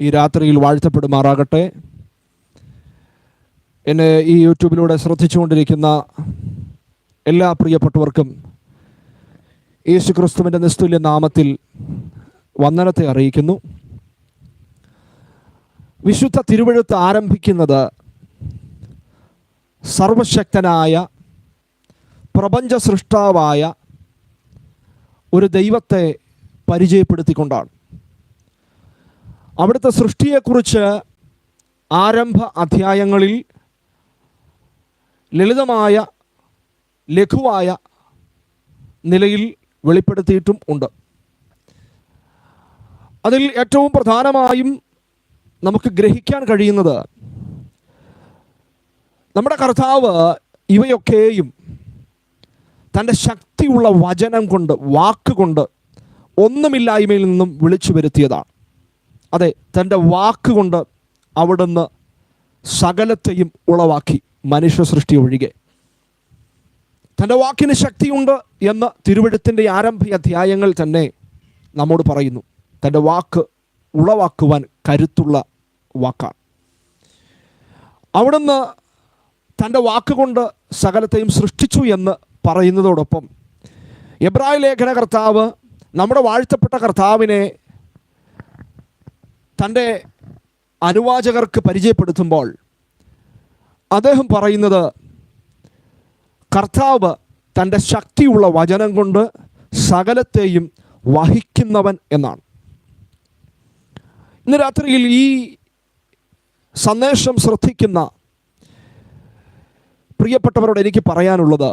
ഈ രാത്രിയിൽ വാഴ്ത്തപ്പെടുമാറാകട്ടെ. എന്നെ ഈ യൂട്യൂബിലൂടെ ശ്രദ്ധിച്ചുകൊണ്ടിരിക്കുന്ന എല്ലാ പ്രിയപ്പെട്ടവർക്കും യേശു ക്രിസ്തുവിന്റെ നിസ്തുല്യ നാമത്തിൽ വന്ദനത്തെ അറിയിക്കുന്നു. വിശുദ്ധ തിരുവഴുത്ത് ആരംഭിക്കുന്നത് സർവശക്തനായ പ്രപഞ്ച സൃഷ്ടാവായ ഒരു ദൈവത്തെ പരിചയപ്പെടുത്തിക്കൊണ്ടാണ്. അവിടുത്തെ സൃഷ്ടിയെക്കുറിച്ച് ആരംഭ അധ്യായങ്ങളിൽ ലളിതമായ ലഘുവായ നിലയിൽ വെളിപ്പെടുത്തിയിട്ടും ഉണ്ട്. അതിൽ ഏറ്റവും പ്രധാനമായും നമുക്ക് ഗ്രഹിക്കാൻ കഴിയുന്നത് നമ്മുടെ കർത്താവ് ഇവയൊക്കെയും തന്റെ ശക്തിയുള്ള വചനം കൊണ്ട് വാക്കുകൊണ്ട് ഒന്നുമില്ലായ്മയിൽ നിന്നും വിളിച്ചു വരുത്തിയതാണ്. അതെ തന്റെ വാക്കുകൊണ്ട് അവിടുന്ന് സകലത്തെയും ഉളവാക്കി മനുഷ്യ സൃഷ്ടി ഒഴികെ. തന്റെ വാക്കിന് ശക്തിയുണ്ട് എന്ന് തിരുവഴുത്തിന്റെ ആരംഭ അധ്യായങ്ങൾ തന്നെ നമ്മോട് പറയുന്നു. തന്റെ വാക്ക് ഉളവാക്കുവാൻ കരുത്തുള്ള വാക്കാണ്. അവിടുന്ന് തന്റെ വാക്കുകൊണ്ട് സകലത്തെയും സൃഷ്ടിച്ചു എന്ന് പറയുന്നതോടൊപ്പം എബ്രായ ലേഖന കർത്താവ് നമ്മുടെ വാഴ്ത്തപ്പെട്ട കർത്താവിനെ തന്റെ അനുവാചകർക്ക് പരിചയപ്പെടുത്തുമ്പോൾ അദ്ദേഹം പറയുന്നത് കർത്താവ് തന്റെ ശക്തിയുള്ള വചനം കൊണ്ട് സകലത്തെയും വഹിക്കുന്നവൻ എന്നാണ്. ഇന്ന് രാത്രിയിൽ ഈ സന്ദേശം ശ്രദ്ധിക്കുന്ന പ്രിയപ്പെട്ടവരോട് എനിക്ക് പറയാനുള്ളത്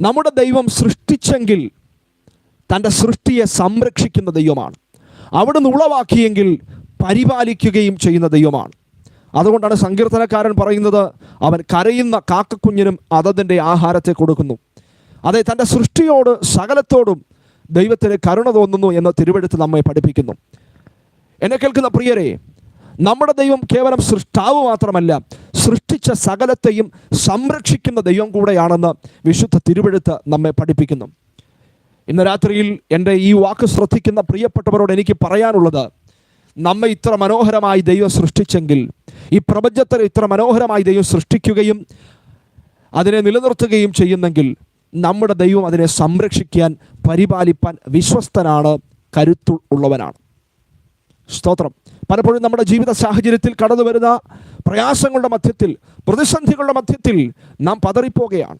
നമ്മുടെ ദൈവം സൃഷ്ടിച്ചെങ്കിൽ തന്റെ സൃഷ്ടിയെ സംരക്ഷിക്കുന്ന ദൈവമാണ്. അവിടുന്ന് ഉളവാക്കിയെങ്കിൽ പരിപാലിക്കുകയും ചെയ്യുന്ന ദൈവമാണ്. അതുകൊണ്ടാണ് സങ്കീർത്തനക്കാരൻ പറയുന്നത് അവൻ കരയുന്ന കാക്കക്കുഞ്ഞിനും അതതിന്റെ ആഹാരത്തെ കൊടുക്കുന്നു. അതെ തന്റെ സൃഷ്ടിയോട് സകലത്തോടും ദൈവത്തിന് കരുണ തോന്നുന്നു എന്ന് തിരുവെടുത്ത് നമ്മെ പഠിപ്പിക്കുന്നു. എന്നെ കേൾക്കുന്ന പ്രിയരെ നമ്മുടെ ദൈവം കേവലം സൃഷ്ടാവ് മാത്രമല്ല സൃഷ്ടിച്ച സകലത്തെയും സംരക്ഷിക്കുന്ന ദൈവം കൂടെയാണെന്ന് വിശുദ്ധ തിരുവെഴുത്ത് നമ്മെ പഠിപ്പിക്കുന്നു. ഇന്ന് രാത്രിയിൽ എന്റെ ഈ വാക്ക് ശ്രദ്ധിക്കുന്ന പ്രിയപ്പെട്ടവരോട് എനിക്ക് പറയാനുള്ളത് നമ്മെ ഇത്ര മനോഹരമായി ദൈവം സൃഷ്ടിച്ചെങ്കിൽ ഈ പ്രപഞ്ചത്തെ ഇത്ര മനോഹരമായി ദൈവം സൃഷ്ടിക്കുകയും അതിനെ നിലനിർത്തുകയും ചെയ്യുന്നെങ്കിൽ നമ്മുടെ ദൈവം അതിനെ സംരക്ഷിക്കാൻ പരിപാലിപ്പാൻ വിശ്വസ്തനാണ് കരുത്തു ഉള്ളവനാണ്. സ്തോത്രം. പലപ്പോഴും നമ്മുടെ ജീവിത സാഹചര്യത്തിൽ കടന്നു വരുന്ന പ്രയാസങ്ങളുടെ മധ്യത്തിൽ പ്രതിസന്ധികളുടെ മധ്യത്തിൽ നാം പതറിപ്പോകുകയാണ്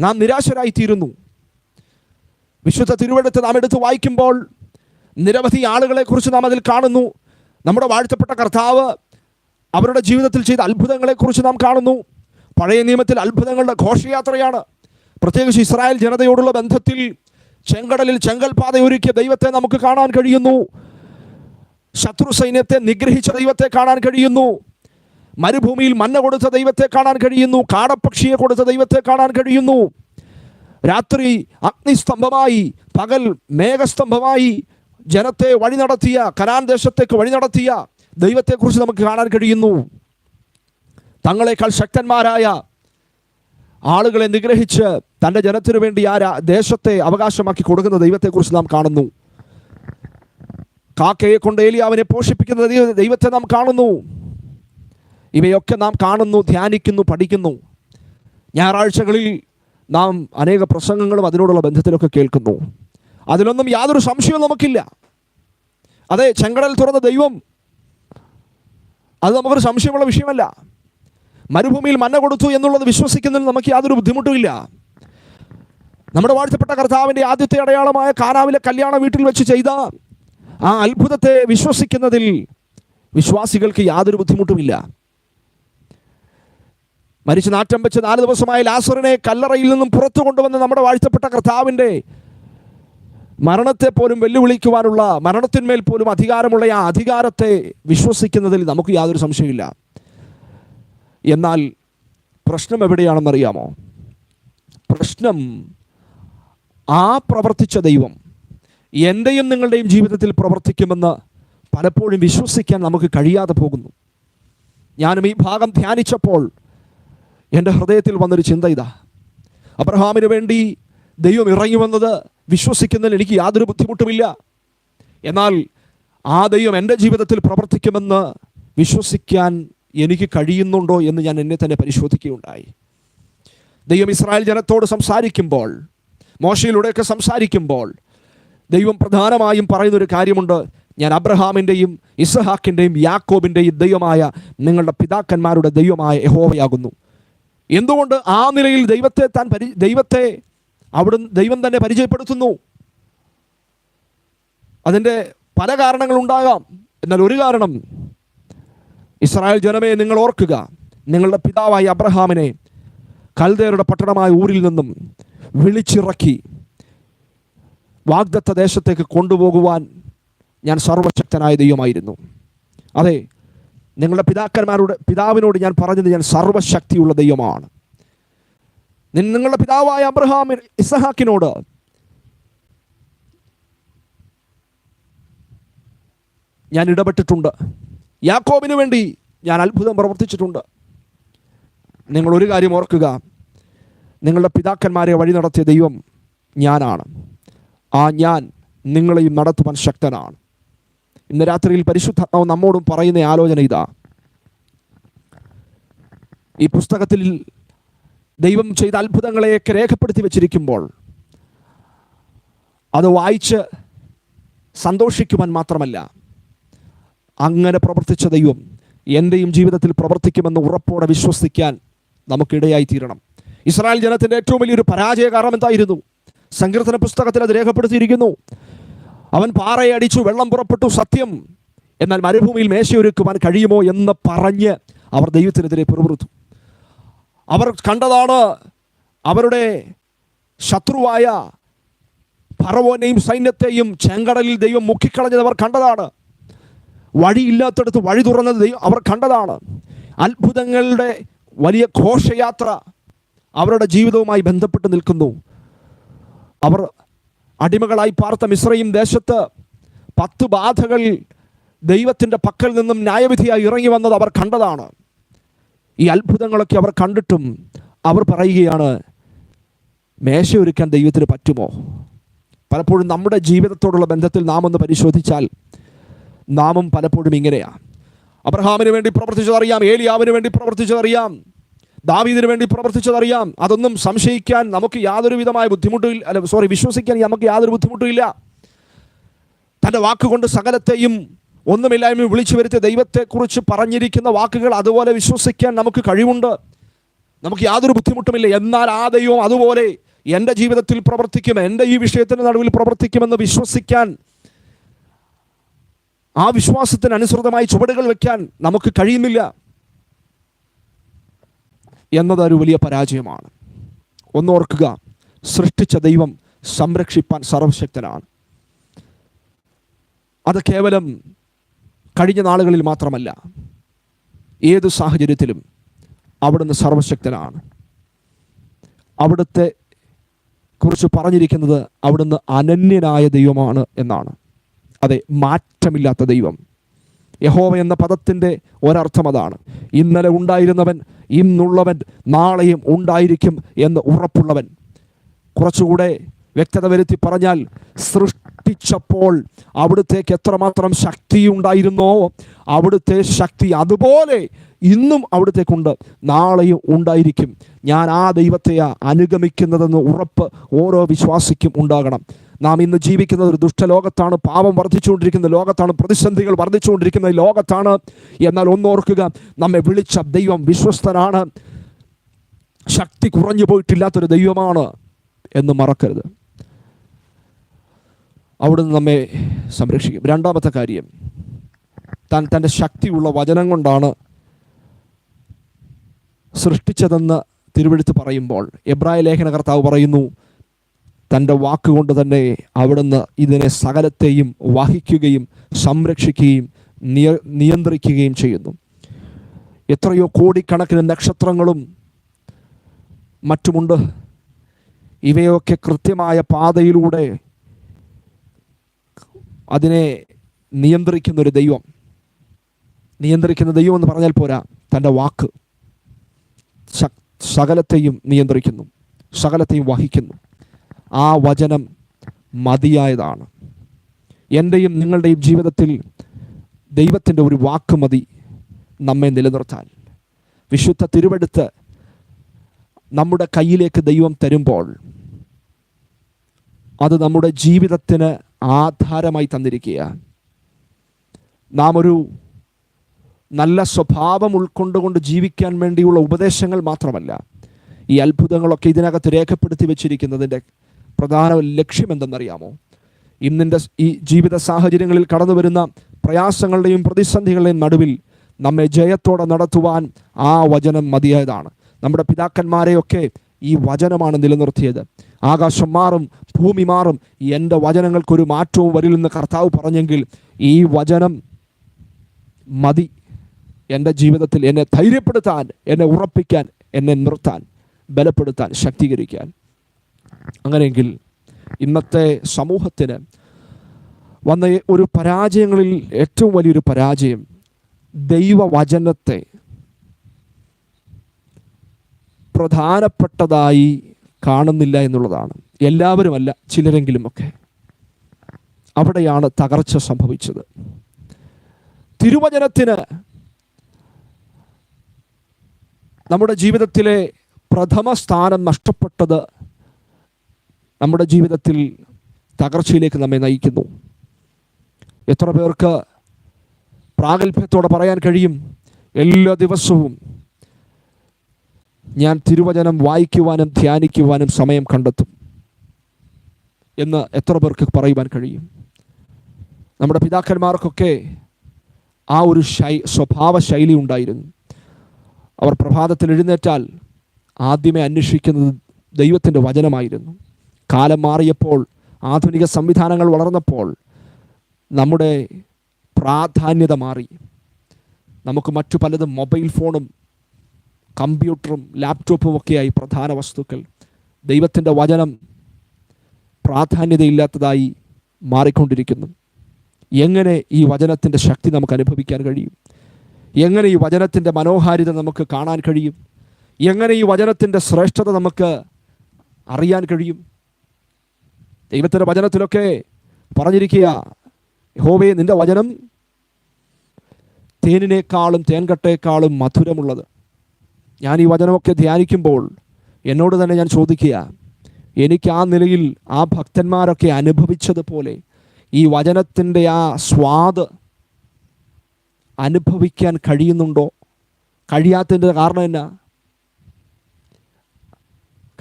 നാം നിരാശരായിത്തീരുന്നു. വിശുദ്ധ തിരുവഴുത്ത് നാം എടുത്ത് വായിക്കുമ്പോൾ നിരവധി ആളുകളെക്കുറിച്ച് നാം അതിൽ കാണുന്നു. നമ്മുടെ വാഴ്ത്തപ്പെട്ട കർത്താവ് അവരുടെ ജീവിതത്തിൽ ചെയ്ത അത്ഭുതങ്ങളെക്കുറിച്ച് നാം കാണുന്നു. പഴയ നിയമത്തിൽ അത്ഭുതങ്ങളുടെ ഘോഷയാത്രയാണ്. പ്രത്യേകിച്ച് ഇസ്രായേൽ ജനതയോടുള്ള ബന്ധത്തിൽ ചെങ്കടലിൽ ചെങ്കൽപാത ഒരുക്കിയ ദൈവത്തെ നമുക്ക് കാണാൻ കഴിയുന്നു. ശത്രു സൈന്യത്തെ നിഗ്രഹിച്ച ദൈവത്തെ കാണാൻ കഴിയുന്നു. മരുഭൂമിയിൽ മഞ്ഞ കൊടുത്ത ദൈവത്തെ കാണാൻ കഴിയുന്നു. കാടപ്പക്ഷിയെ കൊടുത്ത ദൈവത്തെ കാണാൻ കഴിയുന്നു. രാത്രി അഗ്നിസ്തംഭമായി പകൽ മേഘസ്തംഭമായി ജനത്തെ വഴി നടത്തിയ കനാൻ ദേശത്തേക്ക് വഴി നടത്തിയ ദൈവത്തെക്കുറിച്ച് നമുക്ക് കാണാൻ കഴിയുന്നു. തങ്ങളെക്കാൾ ശക്തന്മാരായ ആളുകളെ നിഗ്രഹിച്ച് തന്റെ ജനത്തിനു വേണ്ടി ആ ദേശത്തെ അവകാശമാക്കി കൊടുക്കുന്ന ദൈവത്തെക്കുറിച്ച് നാം കാണുന്നു. കാക്കയെ കൊണ്ട് ഏലിയാവിനെ പോഷിപ്പിക്കുന്ന ദൈവത്തെ നാം കാണുന്നു. ഇവയൊക്കെ നാം കാണുന്നു ധ്യാനിക്കുന്നു പഠിക്കുന്നു. ഞായറാഴ്ചകളിൽ നാം അനേക പ്രസംഗങ്ങളും അതിനോടുള്ള ബന്ധത്തിലൊക്കെ കേൾക്കുന്നു. അതിലൊന്നും യാതൊരു സംശയവും നമുക്കില്ല. അതെ ചെങ്കടൽ തുറന്ന ദൈവം. അത് നമുക്കൊരു സംശയമുള്ള വിഷയമല്ല. മരുഭൂമിയിൽ മന്ന കൊടുത്തു എന്നുള്ളത് വിശ്വസിക്കുന്നതിൽ നമുക്ക് യാതൊരു ബുദ്ധിമുട്ടുമില്ല നമ്മുടെ വാഴ്ത്തപ്പെട്ട കർത്താവിന്റെ ആദ്യത്തെ അടയാളമായ കാനാവിലെ കല്യാണ വീട്ടിൽ വെച്ച് ചെയ്ത ആ അത്ഭുതത്തെ വിശ്വസിക്കുന്നതിൽ വിശ്വാസികൾക്ക് യാതൊരു ബുദ്ധിമുട്ടുമില്ല. മരിച്ച് നാറ്റം വെച്ച് നാല് ദിവസമായി ലാസറിനെ കല്ലറയിൽ നിന്നും പുറത്തു കൊണ്ടുവന്ന് നമ്മുടെ വാഴ്ത്തപ്പെട്ട കർത്താവിന്റെ മരണത്തെ പോലും വെല്ലുവിളിക്കുവാനുള്ള മരണത്തിന്മേൽ പോലും അധികാരമുള്ള ആ അധികാരത്തെ വിശ്വസിക്കുന്നതിൽ നമുക്ക് യാതൊരു സംശയമില്ല എന്നാൽ പ്രശ്നം എവിടെയാണെന്നറിയാമോ പ്രശ്നം ആ പ്രവർത്തിച്ച ദൈവം എന്റെയും നിങ്ങളുടെയും ജീവിതത്തിൽ പ്രവർത്തിക്കുമെന്ന് പലപ്പോഴും വിശ്വസിക്കാൻ നമുക്ക് കഴിയാതെ പോകുന്നു. ഞാനും ഈ ഭാഗം ധ്യാനിച്ചപ്പോൾ എന്റെ ഹൃദയത്തിൽ വന്നൊരു ചിന്ത ഇതാ. അബ്രഹാമിന് വേണ്ടി ദൈവം ഇറങ്ങി വന്നത് വിശ്വസിക്കുന്നതിൽ എനിക്ക് യാതൊരു ബുദ്ധിമുട്ടുമില്ല. എന്നാൽ ആ ദൈവം എന്റെ ജീവിതത്തിൽ പ്രവർത്തിക്കുമെന്ന് വിശ്വസിക്കാൻ എനിക്ക് കഴിയുന്നുണ്ടോ എന്ന് ഞാൻ എന്നെ തന്നെ പരിശോധിക്കുകയുണ്ടായി. ദൈവം ഇസ്രായേൽ ജനത്തോട് സംസാരിക്കുമ്പോൾ മോശയിലൂടെയൊക്കെ സംസാരിക്കുമ്പോൾ ദൈവം പ്രധാനമായും പറയുന്നൊരു കാര്യമുണ്ട്. ഞാൻ അബ്രഹാമിന്റെയും ഇസഹാക്കിന്റെയും യാക്കോബിന്റെയും ദൈവമായ നിങ്ങളുടെ പിതാക്കന്മാരുടെ ദൈവമായ യഹോവയാകുന്നു. എന്തുകൊണ്ട് ആ നിലയിൽ ദൈവത്തെ താൻ പരി ദൈവത്തെ അവിടുന്ന് ദൈവം തന്നെ പരിചയപ്പെടുത്തുന്നു? അതിന്റെ പല കാരണങ്ങളുണ്ടാകാം എന്നാൽ ഒരു കാരണം ഇസ്രായേൽ ജനമേ നിങ്ങൾ ഓർക്കുക നിങ്ങളുടെ പിതാവായ അബ്രഹാമിനെ കൽദേരുടെ പട്ടണമായ ഊരിൽ നിന്നും വിളിച്ചിറക്കി വാഗ്ദത്ത ദേശത്തേക്ക് കൊണ്ടുപോകുവാൻ ഞാൻ സർവശക്തനായ ദൈവമായിരുന്നു. അതെ നിങ്ങളുടെ പിതാക്കന്മാരോട് പിതാവിനോട് ഞാൻ പറഞ്ഞത് ഞാൻ സർവശക്തിയുള്ള ദൈവമാണ്. നിങ്ങളുടെ പിതാവായ അബ്രഹാമിൻ ഇസഹാക്കിനോട് ഞാൻ ഇടപെട്ടിട്ടുണ്ട്. യാക്കോബിന് വേണ്ടി ഞാൻ അത്ഭുതം പ്രവർത്തിച്ചിട്ടുണ്ട്. നിങ്ങൾ ഒരു കാര്യം ഓർക്കുക. നിങ്ങളുടെ പിതാക്കന്മാരെ വഴി നടത്തിയ ദൈവം ഞാനാണ്. ആ ഞാൻ നിങ്ങളെയും നടത്തുവാൻ ശക്തനാണ്. ഇന്ന് രാത്രിയിൽ പരിശുദ്ധാത്മാവ് നമ്മോടും പറയുന്ന ആലോചന ഇതാ. ഈ പുസ്തകത്തിൽ ദൈവം ചെയ്ത അത്ഭുതങ്ങളെയൊക്കെ രേഖപ്പെടുത്തി വച്ചിരിക്കുമ്പോൾ അത് വായിച്ച് സന്തോഷിക്കുവാൻ മാത്രമല്ല അങ്ങനെ പ്രവർത്തിച്ച ദൈവം എന്റെയും ജീവിതത്തിൽ പ്രവർത്തിക്കുമെന്ന് ഉറപ്പോടെ വിശ്വസിക്കാൻ നമുക്കിടയായി തീരണം. ഇസ്രായേൽ ജനത്തിന്റെ ഏറ്റവും വലിയൊരു പരാജയ കാരണം എന്തായിരുന്നു സങ്കീർത്തന പുസ്തകത്തിൽ അത് രേഖപ്പെടുത്തിയിരിക്കുന്നു. അവൻ പാറയെ അടിച്ചു വെള്ളം പുറപ്പെട്ടു സത്യം. എന്നാൽ മരുഭൂമിയിൽ മേശയൊരുക്കുവാൻ കഴിയുമോ എന്ന് പറഞ്ഞ് അവർ ദൈവത്തിനെതിരെ പിറുപിറുത്തു. അവർ കണ്ടതാണ് അവരുടെ ശത്രുവായ ഫറവോനെയും സൈന്യത്തെയും ചെങ്കടലിൽ ദൈവം മുക്കിക്കളഞ്ഞത് അവർ കണ്ടതാണ്. വഴിയില്ലാത്തടത്ത് വഴി തുറന്നത് ദൈവം അവർ കണ്ടതാണ്. അത്ഭുതങ്ങളുടെ വലിയ ഘോഷയാത്ര അവരുടെ ജീവിതവുമായി ബന്ധപ്പെട്ട് നിൽക്കുന്നു. അവർ അടിമകളായി പാർത്ത മിശ്രയും ദേശത്ത് പത്ത് ബാധകൾ ദൈവത്തിന്റെ പക്കൽ നിന്നും ന്യായവിധിയായി ഇറങ്ങി വന്നത് അവർ കണ്ടതാണ്. ഈ അത്ഭുതങ്ങളൊക്കെ അവർ കണ്ടിട്ടും അവർ പറയുകയാണ് മേശയൊരുക്കാൻ ദൈവത്തിന് പറ്റുമോ? പലപ്പോഴും നമ്മുടെ ജീവിതത്തോടുള്ള ബന്ധത്തിൽ നാം ഒന്ന് പരിശോധിച്ചാൽ നാമും പലപ്പോഴും ഇങ്ങനെയാണ് അബ്രഹാമിന് വേണ്ടി പ്രവർത്തിച്ചതറിയാം ഏലിയാവിന് വേണ്ടി പ്രവർത്തിച്ചതറിയാം. ദാവീദിന് വേണ്ടി പ്രവർത്തിച്ചതറിയാം. അതൊന്നും സംശയിക്കാൻ നമുക്ക് യാതൊരു വിധമായ ബുദ്ധിമുട്ടും അല്ല സോറി വിശ്വസിക്കാൻ നമുക്ക് യാതൊരു ബുദ്ധിമുട്ടും ഇല്ല തന്റെ വാക്കുകൊണ്ട് സകലത്തെയും ഒന്നുമില്ലായ്മ വിളിച്ചു വരുത്തിയ ദൈവത്തെക്കുറിച്ച് പറഞ്ഞിരിക്കുന്ന വാക്കുകൾ അതുപോലെ വിശ്വസിക്കാൻ നമുക്ക് കഴിവുണ്ട്. നമുക്ക് യാതൊരു ബുദ്ധിമുട്ടുമില്ല. എന്നാൽ ആ ദൈവം അതുപോലെ എന്റെ ജീവിതത്തിൽ പ്രവർത്തിക്കും എന്റെ ഈ വിഷയത്തിന്റെ നടുവിൽ പ്രവർത്തിക്കുമെന്ന് വിശ്വസിക്കാൻ ആ വിശ്വാസത്തിന് അനുസൃതമായി ചുവടുകൾ വയ്ക്കാൻ നമുക്ക് കഴിയുന്നില്ല. എന്നതൊരു വലിയ പരാജയമാണ്. ഒന്നോർക്കുക സൃഷ്ടിച്ച ദൈവം സംരക്ഷിപ്പാൻ സർവശക്തനാണ്. അത് കേവലം കഴിഞ്ഞ നാളുകളിൽ മാത്രമല്ല ഏത് സാഹചര്യത്തിലും അവിടുന്ന് സർവശക്തനാണ്. അവിടുത്തെ കുറിച്ച് പറഞ്ഞിരിക്കുന്നത് അവിടുന്ന് അനന്യനായ ദൈവമാണ് എന്നാണ്. അതെ മാറ്റമില്ലാത്ത ദൈവം യഹോവ എന്ന പദത്തിന്റെ ഒരർത്ഥം അതാണ്. ഇന്നലെ ഉണ്ടായിരുന്നവൻ ഇന്നുള്ളവൻ നാളെയും ഉണ്ടായിരിക്കും എന്ന് ഉറപ്പുള്ളവൻ. കുറച്ചുകൂടെ വ്യക്തത വരുത്തി പറഞ്ഞാൽ സൃഷ്ടിച്ചപ്പോൾ അവിടുത്തേക്ക് എത്രമാത്രം ശക്തി ഉണ്ടായിരുന്നോ അവിടുത്തെ ശക്തി അതുപോലെ ഇന്നും അവിടുത്തേക്കുണ്ട്. നാളെയും ഉണ്ടായിരിക്കും. ഞാൻ ആ ദൈവത്തെയാ അനുഗമിക്കുന്നതെന്ന് ഉറപ്പ് ഓരോ വിശ്വാസിക്കും ഉണ്ടാകണം. നാം ഇന്ന് ജീവിക്കുന്നത് ഒരു ദുഷ്ടലോകത്താണ് പാപം വർദ്ധിച്ചുകൊണ്ടിരിക്കുന്ന ലോകത്താണ്. പ്രതിസന്ധികൾ വർദ്ധിച്ചുകൊണ്ടിരിക്കുന്ന ലോകത്താണ്. എന്നാൽ ഒന്നോർക്കുക നമ്മെ വിളിച്ച ദൈവം വിശ്വസ്തനാണ്. ശക്തി കുറഞ്ഞു പോയിട്ടില്ലാത്തൊരു ദൈവമാണ് എന്ന് മറക്കരുത്. അവിടുന്ന് നമ്മെ സംരക്ഷിക്കും. രണ്ടാമത്തെ കാര്യം താൻ തന്റെ ശക്തിയുള്ള വചനം കൊണ്ടാണ് സൃഷ്ടിച്ചതെന്ന് തിരുവെടുത്ത് പറയുമ്പോൾ എബ്രായ ലേഖന കർത്താവ് പറയുന്നു തന്റെ വാക്കുകൊണ്ട് തന്നെ അവിടുന്ന് ഇതിനെ സകലത്തെയും വഹിക്കുകയും സംരക്ഷിക്കുകയും നിയ നിയന്ത്രിക്കുകയും ചെയ്യുന്നു. എത്രയോ കോടിക്കണക്കിന് നക്ഷത്രങ്ങളും മറ്റുമുണ്ട്. ഇവയൊക്കെ കൃത്യമായ പാതയിലൂടെ അതിനെ നിയന്ത്രിക്കുന്നൊരു ദൈവം. നിയന്ത്രിക്കുന്ന ദൈവം എന്ന് പറഞ്ഞാൽ പോരാ. തന്റെ വാക്ക് സകലത്തെയും നിയന്ത്രിക്കുന്നു. സകലത്തെയും വഹിക്കുന്നു. ആ വചനം മതിയായതാണ്. എന്റെയും നിങ്ങളുടെയും ജീവിതത്തിൽ ദൈവത്തിന്റെ ഒരു വാക്ക് മതി നമ്മെ നിലനിർത്താൻ. വിശുദ്ധ തിരുവെടുത്ത് നമ്മുടെ കയ്യിലേക്ക് ദൈവം തരുമ്പോൾ അത് നമ്മുടെ ജീവിതത്തിന് ആധാരമായി തന്നിരിക്കുക നാം ഒരു നല്ല സ്വഭാവം ഉൾക്കൊണ്ടുകൊണ്ട് ജീവിക്കാൻ വേണ്ടിയുള്ള ഉപദേശങ്ങൾ മാത്രമല്ല ഈ അത്ഭുതങ്ങളൊക്കെ ഇതിനകത്ത് രേഖപ്പെടുത്തി വെച്ചിരിക്കുന്നതിന്റെ പ്രധാന ലക്ഷ്യം എന്തെന്നറിയാമോ? ഇന്നിന്റെ ഈ ജീവിത സാഹചര്യങ്ങളിൽ കടന്നു വരുന്ന പ്രയാസങ്ങളുടെയും പ്രതിസന്ധികളുടെയും നടുവിൽ നമ്മെ ജയത്തോടെ നടത്തുവാൻ ആ വചനം മതിയായതാണ്. നമ്മുടെ പിതാക്കന്മാരെയൊക്കെ ഈ വചനമാണ് നിലനിർത്തിയത്. ആകാശം മാറും ഭൂമി മാറും. എന്റെ വചനങ്ങൾക്കൊരു മാറ്റവും വരില്ലെന്ന് കർത്താവ് പറഞ്ഞെങ്കിൽ ഈ വചനം മതി. എന്റെ ജീവിതത്തിൽ എന്നെ ധൈര്യപ്പെടുത്താൻ എന്നെ ഉറപ്പിക്കാൻ എന്നെ നിർത്താൻ ബലപ്പെടുത്താൻ ശക്തീകരിക്കാൻ. അങ്ങനെയെങ്കിൽ ഇന്നത്തെ സമൂഹത്തിന് വന്ന ഒരു പരാജയങ്ങളിൽ ഏറ്റവും വലിയൊരു പരാജയം ദൈവവചനത്തെ പ്രധാനപ്പെട്ടതായി കാണുന്നില്ല എന്നുള്ളതാണ്. എല്ലാവരുമല്ല ചിലരെങ്കിലുമൊക്കെ. അവിടെയാണ് തകർച്ച സംഭവിച്ചത്. തിരുവചനത്തിന് നമ്മുടെ ജീവിതത്തിലെ പ്രഥമ സ്ഥാനം നഷ്ടപ്പെട്ടത് നമ്മുടെ ജീവിതത്തിൽ തകർച്ചയിലേക്ക് നമ്മെ നയിക്കുന്നു. എത്ര പേർക്ക് പ്രാഗൽഭ്യത്തോടെ പറയാൻ കഴിയും? എല്ലാ ദിവസവും ഞാൻ തിരുവചനം വായിക്കുവാനും ധ്യാനിക്കുവാനും സമയം കണ്ടെത്തും എന്ന് എത്ര പേർക്ക് പറയുവാൻ കഴിയും? നമ്മുടെ പിതാക്കന്മാർക്കൊക്കെ ആ ഒരു ശൈ സ്വഭാവ ശൈലി ഉണ്ടായിരുന്നു. അവർ പ്രഭാതത്തിൽ എഴുന്നേറ്റാൽ ആദ്യമേ അന്വേഷിക്കുന്നത് ദൈവത്തിന്റെ വചനമായിരുന്നു. കാലം മാറിയപ്പോൾ ആധുനിക സംവിധാനങ്ങൾ വളർന്നപ്പോൾ നമ്മുടെ പ്രാധാന്യത മാറി. നമുക്ക് മറ്റു പലതും മൊബൈൽ ഫോണും കമ്പ്യൂട്ടറും ലാപ്ടോപ്പും ഒക്കെയായി പ്രധാന വസ്തുക്കൾ. ദൈവത്തിന്റെ വചനം പ്രാധാന്യതയില്ലാത്തതായി മാറിക്കൊണ്ടിരിക്കുന്നു. എങ്ങനെ ഈ വചനത്തിന്റെ ശക്തി നമുക്ക് അനുഭവിക്കാൻ കഴിയും? എങ്ങനെ ഈ വചനത്തിന്റെ മനോഹാരിത നമുക്ക് കാണാൻ കഴിയും? എങ്ങനെ ഈ വചനത്തിന്റെ ശ്രേഷ്ഠത നമുക്ക് അറിയാൻ കഴിയും? ദൈവത്തിന്റെ വചനത്തിലൊക്കെ പറഞ്ഞിരിക്കുക ഹോവേ നിന്റെ വചനം തേനിനേക്കാളും തേൻകട്ടേക്കാളും മധുരമുള്ളത്. ഞാൻ ഈ വചനമൊക്കെ ധ്യാനിക്കുമ്പോൾ എന്നോട് തന്നെ ഞാൻ ചോദിക്കുക എനിക്ക് ആ നിലയിൽ ആ ഭക്തന്മാരൊക്കെ അനുഭവിച്ചതുപോലെ ഈ വചനത്തിന്റെ ആ സ്വാദ് അനുഭവിക്കാൻ കഴിയുന്നുണ്ടോ? കഴിയാത്തതിന്റെ കാരണം എന്നാ?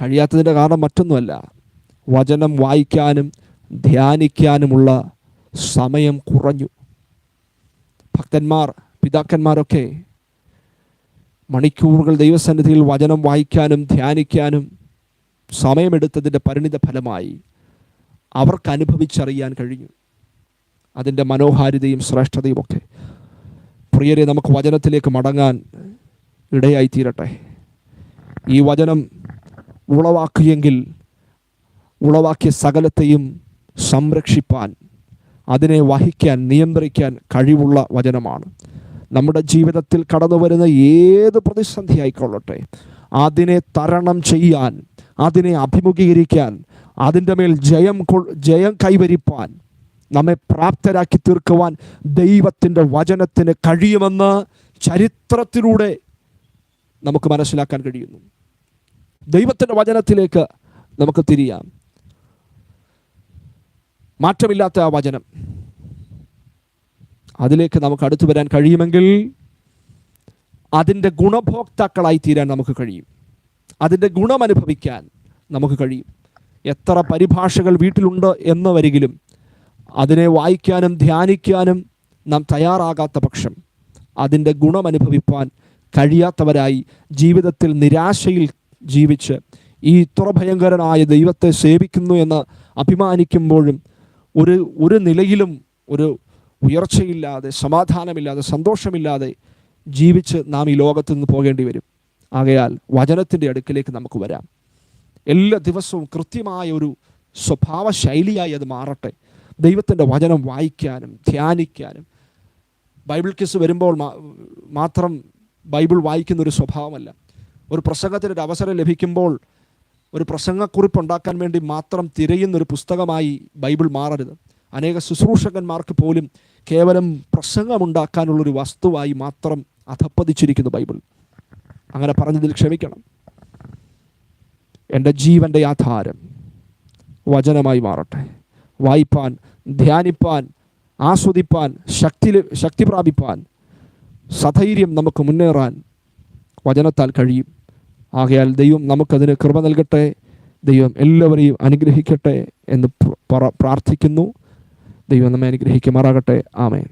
കഴിയാത്തതിന്റെ കാരണം മറ്റൊന്നുമല്ല. വചനം വായിക്കാനും ധ്യാനിക്കാനുമുള്ള സമയം കുറഞ്ഞു. ഭക്തന്മാർ പിതാക്കന്മാരൊക്കെ മണിക്കൂറുകൾ ദൈവസന്നിധിയിൽ വചനം വായിക്കാനും ധ്യാനിക്കാനും സമയമെടുത്തതിന്റെ പരിണിത ഫലമായി അവർക്ക് അനുഭവിച്ചറിയാൻ കഴിഞ്ഞു. അതിന്റെ മനോഹാരിതയും ശ്രേഷ്ഠതയും ഒക്കെ പ്രിയരെ നമുക്ക് വചനത്തിലേക്ക് മടങ്ങാൻ ഇടയായിത്തീരട്ടെ. ഈ വചനം ഉളവാക്കിയെങ്കിൽ ഉളവാക്കിയ സകലത്തെയും സംരക്ഷിപ്പാൻ അതിനെ വഹിക്കാൻ നിയന്ത്രിക്കാൻ കഴിവുള്ള വചനമാണ്. നമ്മുടെ ജീവിതത്തിൽ കടന്നു വരുന്ന ഏത് പ്രതിസന്ധി ആയിക്കൊള്ളട്ടെ അതിനെ തരണം ചെയ്യാൻ അതിനെ അഭിമുഖീകരിക്കാൻ അതിന്റെ മേൽ ജയം ജയം കൈവരിപ്പാൻ നമ്മെ പ്രാപ്തരാക്കി തീർക്കുവാൻ ദൈവത്തിന്റെ വചനത്തിന് കഴിയുമെന്ന് ചരിത്രത്തിലൂടെ നമുക്ക് മനസ്സിലാക്കാൻ കഴിയുന്നു. ദൈവത്തിന്റെ വചനത്തിലേക്ക് നമുക്ക് തിരിയാം. മാറ്റമില്ലാത്ത ആ വചനം. അതിലേക്ക് നമുക്ക് അടുത്തു വരാൻ കഴിയുമെങ്കിൽ അതിന്റെ ഗുണഭോക്താക്കളായി തീരാൻ നമുക്ക് കഴിയും. അതിന്റെ ഗുണമനുഭവിക്കാൻ നമുക്ക് കഴിയും. എത്ര പരിഭാഷകൾ വീട്ടിലുണ്ട് എന്ന് വരികിലും അതിനെ വായിക്കാനും ധ്യാനിക്കാനും നാം തയ്യാറാകാത്ത പക്ഷം അതിന്റെ ഗുണമനുഭവിപ്പാൻ കഴിയാത്തവരായി ജീവിതത്തിൽ നിരാശയിൽ ജീവിച്ച് ഈ ഇത്ര ഭയങ്കരനായ ദൈവത്തെ സേവിക്കുന്നു എന്ന് അഭിമാനിക്കുമ്പോഴും ഒരു ഒരു നിലയിലും ഒരു ഉയർച്ചയില്ലാതെ സമാധാനമില്ലാതെ സന്തോഷമില്ലാതെ ജീവിച്ച് നാം ഈ ലോകത്തു നിന്ന് പോകേണ്ടി വരും. ആകയാൽ വചനത്തിന്റെ അടുക്കിലേക്ക് നമുക്ക് വരാം. എല്ലാ ദിവസവും കൃത്യമായ ഒരു സ്വഭാവ ശൈലിയായി അത് മാറട്ടെ. ദൈവത്തിന്റെ വചനം വായിക്കാനും ധ്യാനിക്കാനും. ബൈബിൾ കേസ് വരുമ്പോൾ മാത്രം ബൈബിൾ വായിക്കുന്ന ഒരു സ്വഭാവമല്ല. ഒരു പ്രസംഗത്തിന് ഒരു അവസരം ലഭിക്കുമ്പോൾ ഒരു പ്രസംഗക്കുറിപ്പ് ഉണ്ടാക്കാൻ വേണ്ടി മാത്രം തിരയുന്ന ഒരു പുസ്തകമായി ബൈബിൾ മാറരുത്. അനേക ശുശ്രൂഷകന്മാർക്ക് പോലും കേവലം പ്രസംഗമുണ്ടാക്കാനുള്ളൊരു വസ്തുവായി മാത്രം അധപ്പതിച്ചിരിക്കുന്നു ബൈബിൾ. അങ്ങനെ പറഞ്ഞതിൽ ക്ഷമിക്കണം. എന്റെ ജീവന്റെ ആധാരം വചനമായി മാറട്ടെ. വായിപ്പാൻ ധ്യാനിപ്പാൻ ആസ്വദിപ്പാൻ ശക്തി ശക്തി പ്രാപിപ്പാൻ. സധൈര്യം നമുക്ക് മുന്നേറാൻ വചനത്താൽ കഴിയും. ആകയാൽ ദൈവം നമുക്കതിന് കൃപ നൽകട്ടെ. ദൈവം എല്ലാവരെയും അനുഗ്രഹിക്കട്ടെ എന്ന് പ്രാർത്ഥിക്കുന്നു. ദൈവം നമ്മെ അനുഗ്രഹിക്കുമാറാകട്ടെ. ആമേൻ.